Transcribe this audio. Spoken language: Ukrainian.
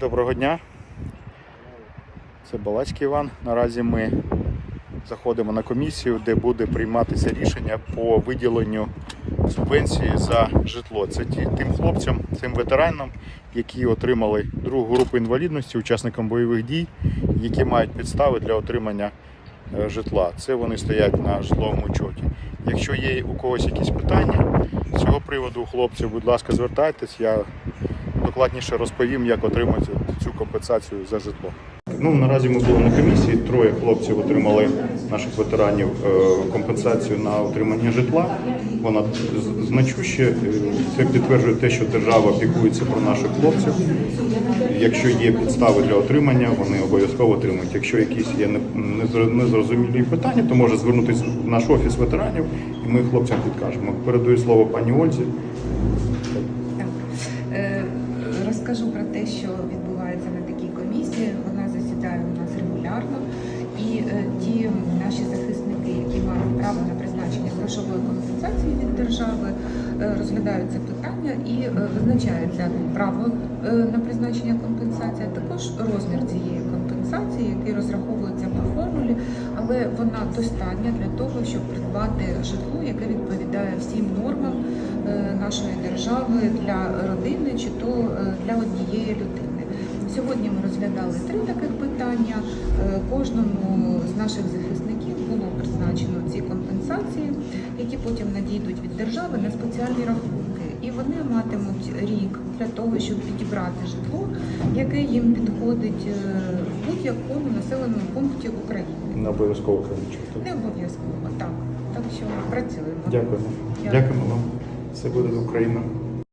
Доброго дня. Це Балацький Іван. Наразі ми заходимо на комісію, де буде прийматися рішення по виділенню субвенції за житло. Це тим хлопцям, цим ветеранам, які отримали другу групу інвалідності, учасникам бойових дій, які мають підстави для отримання е, житла. Це вони стоять на житловому учоті. Якщо є у когось якісь питання з цього приводу, хлопці, будь ласка, звертайтесь. Я докладніше розповім, як отримати цю компенсацію за житло. Ну наразі ми були на комісії. Троє хлопців отримали наших ветеранів е, компенсацію на отримання житла. Вона з- значуща. Е, Це підтверджує те, що держава піклується про наших хлопців. Якщо є підстави для отримання, вони обов'язково отримують. Якщо якісь є не- незрозумілі питання, то може звернутися в наш офіс ветеранів, і ми хлопцям підкажемо. Передаю слово пані Ользі. Розкажу про те, що відбувається на такій комісії. Вона засідає у нас регулярно, і е, ті наші захисники, які мають право на призначення грошової компенсації від держави, е, розглядаються питання і е, визначається право на призначення компенсації, а також розмір цієї компенсації, який розраховується по формулі, але вона достатня для того, щоб придбати житло, яке відповідає всім нормам нашої держави для родини чи то е, для однієї людини. Сьогодні ми розглядали три таких питання. Е, Кожному з наших захисників було призначено ці компенсації, які потім надійдуть від держави на спеціальні рахунки. І вони матимуть рік для того, щоб підібрати житло, яке їм підходить е, в будь-якому населеному пункті України. Не обов'язково Кременчук. Не обов'язково, так. Так що працюємо. Дякуємо. Дякуємо вам. Все буде Україна.